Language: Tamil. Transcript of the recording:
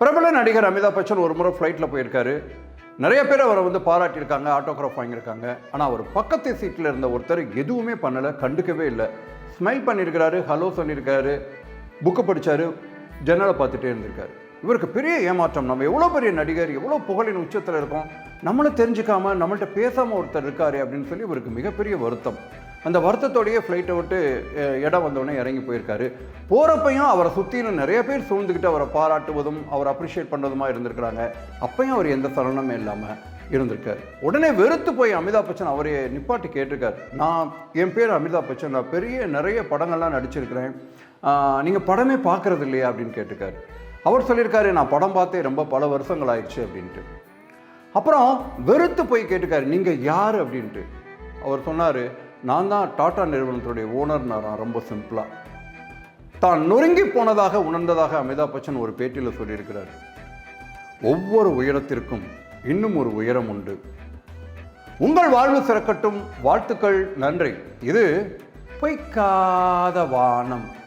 பிரபல நடிகர் அமிதாப் பச்சன் ஒரு முறை ஃப்ளைட்டில் போயிருக்காரு. நிறைய பேர் அவரை வந்து பாராட்டியிருக்காங்க ஆட்டோகிராஃப் வாங்கியிருக்காங்க. ஆனால் அவர் பக்கத்து சீட்டில் இருந்த ஒருத்தர் எதுவுமே பண்ணலை கண்டுக்கவே இல்லை. ஸ்மைல் பண்ணியிருக்கிறாரு ஹலோ சொல்லியிருக்காரு புக்கு படித்தார் ஜன்னலை பார்த்துட்டே இருந்திருக்காரு. இவருக்கு பெரிய ஏமாற்றம். நம்ம எவ்வளோ பெரிய நடிகர் எவ்வளோ புகழின் உச்சத்தில் இருக்கோம் நம்மளை தெரிஞ்சுக்காம நம்மள்ட்ட பேசாமல் ஒருத்தர் இருக்காரு அப்படின்னு சொல்லி இவருக்கு மிகப்பெரிய வருத்தம். அந்த வருத்தத்தோடையே ஃப்ளைட்டை விட்டு இடம் வந்தோடனே இறங்கி போயிருக்காரு. போகிறப்பையும் அவரை சுற்றிலும் நிறைய பேர் சூழ்ந்துக்கிட்டு அவரை பாராட்டுவதும் அவரை அப்ரிஷியேட் பண்ணுறதுமா இருந்திருக்கிறாங்க. அப்பையும் அவர் எந்த சலனமே இல்லாமல் இருந்திருக்காரு. உடனே வெறுத்து போய் அமிதாப் பச்சன் அவரையே நிப்பாட்டி கேட்டிருக்கார். நான் என் பேர் அமிதாப் பச்சன் நான் பெரிய நிறைய படங்கள்லாம் நடிச்சிருக்கிறேன். நீங்கள் படமே பார்க்குறது இல்லையா அப்படின்னு கேட்டிருக்காரு. அவர் சொல்லியிருக்காரு நான் படம் பார்த்தே ரொம்ப பல வருஷங்கள் ஆயிடுச்சு அப்படின்ட்டு. அப்புறம் வெறுத்து போய் கேட்டுக்காரு நீங்கள் யார்? அப்படின்ட்டு. அவர் சொன்னார் நான் தான் டாடா நிறுவனத்துடைய ஓனர் நான் ரொம்ப சிம்பிளாக தான் நொறுங்கி போனதாக உணர்ந்ததாக அமிதாப் பச்சன் ஒரு பேட்டியில் சொல்லியிருக்கிறார். ஒவ்வொரு உயரத்திற்கும் இன்னும் ஒரு உயரம் உண்டு. உங்கள் வாழ்வு சிறக்கட்டும். வாழ்த்துக்கள். நன்றி. இது பொய்க்காத வானம்.